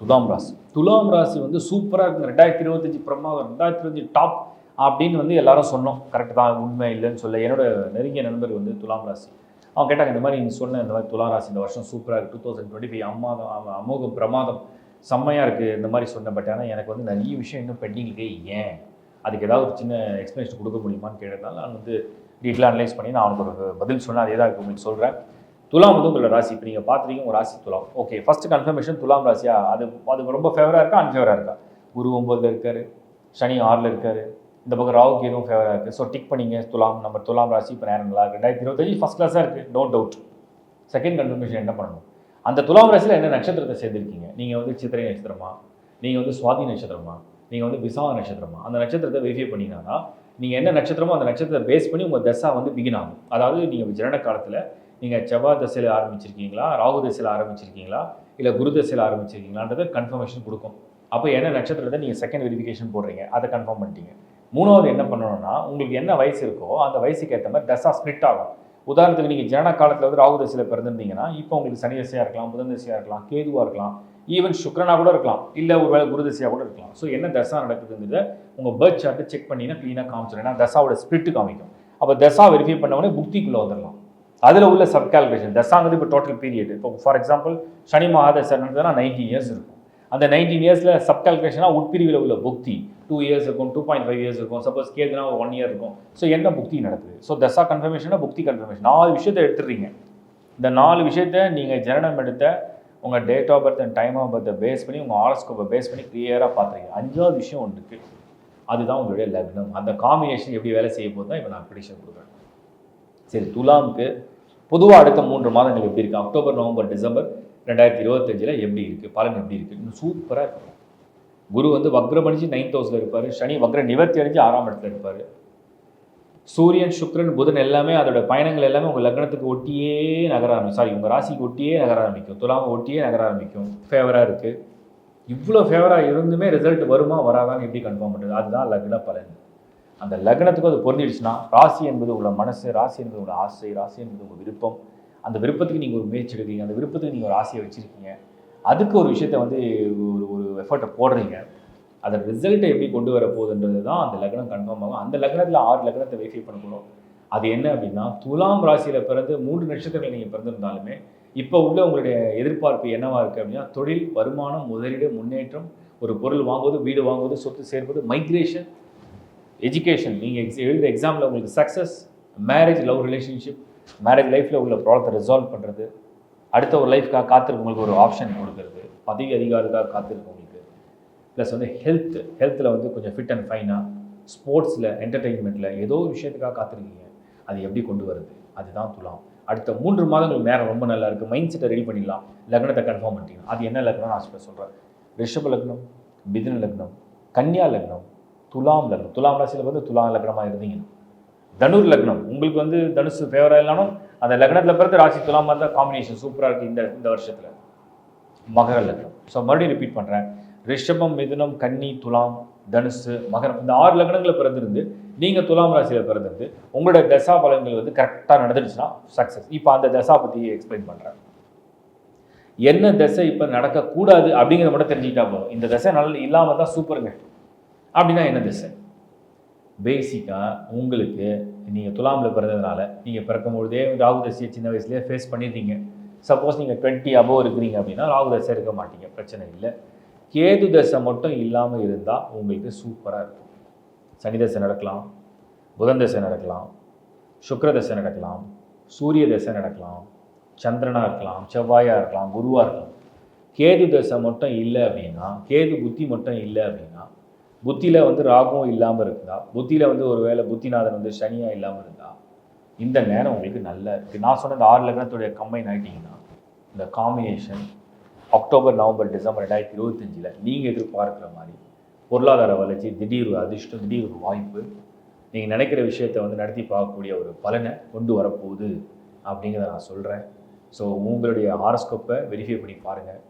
துலாம் ராசி. துலாம் ராசி வந்து சூப்பராக இருக்குங்க. ரெண்டாயிரத்தி இருபத்தஞ்சி பிரமாதம் ரெண்டாயிரத்தி இருபத்தஞ்சி டாப் அப்படின்னு வந்து எல்லாரும் சொன்னோம். கரெக்ட் தான் உண்மை இல்லைன்னு சொல்ல என்னோட நெருங்கிய நண்பர் வந்து துலாம் ராசி. அவன் கேட்டாங்க இந்த மாதிரி நீ சொன்ன இந்த மாதிரி துலாம் ராசி இந்த வருஷம் சூப்பராக இருக்குது டூ தௌசண்ட் டுவெண்ட்டி ஃபைவ் அம்மாதம் அமோகம் பிரமாதம். செம்மையாக இருக்குது இந்த மாதிரி சொன்னேன். பட் ஆனால் எனக்கு வந்து நிறைய விஷயம் இன்னும் பெண்டிங் ஏன்? அதுக்கு ஏதாவது ஒரு சின்ன எக்ஸ்பிளேஷன் கொடுக்க முடியுமான்னு கேட்டதால் நான் வந்து டீட்டெயிலாக அனலைஸ் பண்ணி நான் அவனுக்கு ஒரு பதில் சொன்னேன். அதே தான் உங்களுக்கு சொல்கிறேன் துலாம் வந்து உங்களோட ராசி. இப்போ நீங்கள் பார்த்துருக்கீங்க உங்கள் ராசி துலாம். ஓகே ஃபர்ஸ்ட் கன்ஃபர்மேஷன் துலாம் ராசியா? அது அது ரொம்ப ஃபேவராக இருக்கா? அன்ஃபேவராக இருக்கா? குரு ஒம்பதுல இருக்காரு சனி ஆறில் இருக்காரு. இந்த பக்கம் ராவுக்கு எதுவும் ஃபேவராக இருக்குது ஸோ டிக் பண்ணிங்க துலாம் நம்ம துலாம் ராசி. இப்போ நேரம் நல்லா ரெண்டாயிரத்தி இருபத்தஞ்சு ஃபஸ்ட் கிளாஸாக இருக்குது நோ டவுட் செகண்ட் கன்ஃபர்மேஷன் என்ன பண்ணணும்? அந்த துலாம் ராசியில் என்ன நட்சத்திரத்தை சேர்ந்துருக்கீங்க நீங்கள் வந்து சித்திரை நட்சத்திரமா? நீங்கள் வந்து சுவாதி நட்சத்திரமா? நீங்கள் வந்து விசாக நட்சத்திரமா? அந்த நட்சத்திரத்தை வெரிஃபை பண்ணிங்கன்னா நீங்கள் என்ன நட்சத்திரமோ அந்த நட்சத்திரத்தை பேஸ் பண்ணி உங்கள் தசா வந்து பிகின் ஆகும். அதாவது நீங்கள் ஜனன காலத்தில் நீங்கள் செவ்வாய் தசையில் ஆரம்பிச்சிருக்கீங்களா? ராகு தசையில் ஆரம்பிச்சிருக்கீங்களா? இல்லை குரு தசையில் ஆரம்பிச்சிருக்கீங்களான்றது கன்ஃபர்மேஷன் கொடுக்கும். அப்போ என்ன நட்சத்திரத்தை நீங்கள் செகண்ட் வெரிஃபிகேஷன் போடுறீங்க? அதை கன்ஃபார்ம் பண்ணிட்டீங்க. மூணாவது என்ன பண்ணணும்னா உங்களுக்கு என்ன வயசு இருக்கோ அந்த வயசுக்கு ஏற்ற மாதிரி தசா ஸ்ப்ளிட் ஆகும். உதாரணத்துக்கு நீங்கள் ஜன காலத்தில் வந்து ராகு தசையில் பிறந்திருந்தீங்கன்னா இப்போ உங்களுக்கு சனி தசையாக இருக்கலாம் புதன் தசையாக இருக்கலாம் கேதுவாக இருக்கலாம் ஈவன் சுக்கரனாக கூட இருக்கலாம் இல்லை ஒரு வேளை குரு தசையாக கூட இருக்கலாம். ஸோ என்ன தசா நடக்குதுங்கிறத உங்கள் பர்த் சார்ட்டு செக் பண்ணிங்கன்னா க்ளீனாக காமிச்சிடும் ஏன்னா தசாவோட ஸ்ப்ளிட்டு காமிக்கும். அப்போ தசா வெரிஃபை பண்ண உடனே புக்திக்குள்ளே வந்துடலாம் அதில் உள்ள சப் கால்குலேஷன் தசாங்கிறது இப்போ டோட்டல் பீரியட் இப்போ ஃபார் எக்ஸாம்பிள் சனி மகாதசை நடந்ததுன்னா நைன்டீன் இயர்ஸ் இருக்கும். அந்த நைன்டீன் இயர்ஸில் சப் கால்குலேஷனாக உட்பிரிவில் உள்ள புக்தி டூ இயர்ஸ் இருக்கும் டூ பாயிண்ட் ஃபைவ் இயர்ஸ் இருக்கும். சப்போஸ் கேதுனா ஒரு ஒன் இயர் இருக்கும். ஸோ என்ன புக்தி நடக்குது? ஸோ தசா கன்ஃபர்மேஷனாக புக்தி கன்ஃபர்மேஷன் நாலு விஷயத்தை எடுத்துடுறீங்க. இந்த நாலு விஷயத்த நீங்கள் ஜனனம் எடுத்த உங்கள் date of birth and time of பர்த்தை base பண்ணி உங்கள் ஆரஸ்கோப்பை பேஸ் பண்ணி கிளியராக பார்த்துருங்க அஞ்சாவது விஷயம் ஒன்று இருக்குது அதுதான் உங்களுடைய லக்னம். அந்த காம்பினேஷன் எப்படி வேலை செய்ய போது தான் இப்போ நான் ப்ரிடிஷன் கொடுக்குறேன். சரி துலாமுக்கு பொதுவாக அடுத்த மூன்று மாதங்கள் எப்படி இருக்குது அக்டோபர் நவம்பர் டிசம்பர் ரெண்டாயிரத்தி இருபத்தஞ்சில் எப்படி இருக்குது பலன் எப்படி இருக்குது இன்னும் சூப்பராக இருக்கும் குரு வந்து வக்ரமணிஞ்சு நைன்த் ஹவுஸில் இருப்பார். சனி வக்ர நிவர்த்தி அடைஞ்சு ஆறாம் இடத்துல இருப்பார். சூரியன் சுக்ரன் புதன் எல்லாமே அதோட பயணங்கள் எல்லாமே உங்கள் லக்னத்துக்கு ஒட்டியே நகர ஆரம்பிக்கும் சாரி உங்கள் ராசிக்கு ஒட்டியே நகர ஆரம்பிக்கும். துலாமை ஒட்டியே நகர ஆரம்பிக்கும். ஃபேவராக இருக்குது இவ்வளோ ஃபேவராக இருந்துமே ரிசல்ட் வருமா வராதான்னு எப்படி கன்ஃபார்ம் பண்ணுறது அதுதான் லக்ன பலன். அந்த லக்னத்துக்கு அது பொருந்திடுச்சுன்னா ராசி என்பது உள்ள மனசு ராசி என்பது உள்ள ஆசை ராசி என்பது உங்கள் விருப்பம். அந்த விருப்பத்துக்கு நீங்கள் ஒரு முயற்சி எடுக்கிறீங்க. அந்த விருப்பத்துக்கு நீங்கள் ஒரு ஆசையை வச்சுருக்கீங்க. அதுக்கு ஒரு விஷயத்தை வந்து ஒரு ஒரு எஃபர்ட்டை போடுறீங்க. அதோட ரிசல்ட்டை எப்படி கொண்டு வர போகுதுன்றது தான் அந்த லக்னம் கன்ஃபார்ம் ஆகும். அந்த லக்னத்தில் ஆறு லக்னத்தை வெரிஃபை பண்ண போகிறோம் அது என்ன அப்படின்னா துலாம் ராசியில் பிறந்து மூன்று நட்சத்திரங்கள் நீங்கள் பிறந்திருந்தாலுமே இப்போ உள்ள உங்களுடைய எதிர்பார்ப்பு என்னவாக இருக்குது அப்படின்னா தொழில் வருமானம் முதலீடு முன்னேற்றம் ஒரு பொருள் வாங்குவது வீடு வாங்குவது சொத்து சேர்ப்பது மைக்ரேஷன் எஜுகேஷன் நீங்கள் எக்ஸ் எழுத எக்ஸாமில் உங்களுக்கு success marriage love relationship marriage லைஃப்பில் உள்ள ப்ராப்ளத்தை ரிசால்வ் பண்ணுறது அடுத்த ஒரு லைஃப்காக காத்திருக்கவங்களுக்கு ஒரு ஆப்ஷன் கொடுக்குறது பதவி அதிகாரத்துக்காக காத்திருக்கவங்களுக்கு ப்ளஸ் வந்து ஹெல்த் ஹெல்த்தில் வந்து கொஞ்சம் ஃபிட் அண்ட் ஃபைனாக ஸ்போர்ட்ஸில் என்டர்டெயின்மெண்ட்டில் ஏதோ ஒரு விஷயத்துக்காக காத்திருக்கீங்க. அது எப்படி கொண்டு வருது அதுதான் துலாம். அடுத்த மூன்று மாதங்கள் நேரம் ரொம்ப நல்லா இருக்குது மைண்ட் செட்டை ரெடி பண்ணிடலாம். லக்னத்தை கன்ஃபார்ம் பண்ணிட்டீங்க. அது என்ன லக்னம்? நான் சொல்ல சொல்கிறேன் ரிஷப லக்னம் மிதுன லக்னம் கன்னியா லக்னம் துலாம் லக்னம். துலாம் ராசியில் வந்து துலாம் லக்னமாக இருந்தீங்கன்னா தனுர் லக்னம். உங்களுக்கு வந்து தனுசு ஃபேவராக இல்லைனாலும் அந்த லக்னத்தில் பிறகு ராசி துலாமாக இருந்தால் காம்பினேஷன் சூப்பராக இருக்குது இந்த இந்த வருஷத்தில். மகர லக்னம். ஸோ மறுபடியும் ரிப்பீட் பண்ணுறேன் ரிஷபம் மிதுனம் கன்னி துலாம் தனுசு மகரம். இந்த ஆறு லக்னங்களில் பிறந்திருந்து நீங்கள் துலாம் ராசியில் பிறந்திருந்து உங்களோட தசா பலன்கள் வந்து கரெக்டாக நடந்துருச்சுன்னா சக்ஸஸ் இப்போ அந்த தசா பற்றி எக்ஸ்பிளைன் பண்ணுறேன் என்ன தசை இப்போ நடக்கக்கூடாது அப்படிங்கிறத மட்டும் தெரிஞ்சுக்கிட்டா போதும். இந்த தசை நல்ல இல்லாமல் தான் சூப்பருங்க அப்படின்னா என்ன திசை? பேசிக்காக உங்களுக்கு நீங்கள் துலாமில் பிறந்ததுனால நீங்கள் பிறக்கும்பொழுதே ராகு தசையை சின்ன வயசுலேயே ஃபேஸ் பண்ணிடுறீங்க சப்போஸ் நீங்கள் டுவெண்ட்டி அபோவ் இருக்கிறீங்க அப்படின்னா ராகு தசை இருக்க மாட்டீங்க. பிரச்சனை இல்லை. கேது தசை மட்டும் இல்லாமல் இருந்தால் உங்களுக்கு சூப்பராக இருக்கும். சனி தசை நடக்கலாம் புதன் தசை நடக்கலாம் சுக்கர தசை நடக்கலாம் சூரிய தசை நடக்கலாம் சந்திரனாக இருக்கலாம் செவ்வாயாக இருக்கலாம் குருவாக இருக்கலாம். கேது தசை மட்டும் இல்லை அப்படின்னா கேது புத்தி மட்டும் இல்லை அப்படின்னா புத்தியில் வந்து ராகம் இல்லாமல் இருக்குதா புத்தியில் வந்து ஒரு வேளை புத்திநாதன் வந்து சனியாக இல்லாமல் இருந்தா இந்த நேரம் உங்களுக்கு நல்லா இருக்குது நான் சொன்ன இந்த ஆறு லக்னத்துடைய கம்பைன் ஆகிட்டிங்கன்னா இந்த காம்பினேஷன் அக்டோபர் நவம்பர் டிசம்பர் ரெண்டாயிரத்தி இருபத்தஞ்சில் நீங்கள் எதிர்பார்க்குற மாதிரி பொருளாதார வளர்ச்சி திடீர் ஒரு அதிர்ஷ்டம் திடீர் ஒரு வாய்ப்பு நீங்கள் நினைக்கிற விஷயத்தை வந்து நடத்தி பார்க்கக்கூடிய ஒரு பலனை கொண்டு வரப்போகுது அப்படிங்கிறத நான் சொல்கிறேன் ஸோ உங்களுடைய ஹாரஸ்கோப்பை வெரிஃபை பண்ணி பாருங்கள்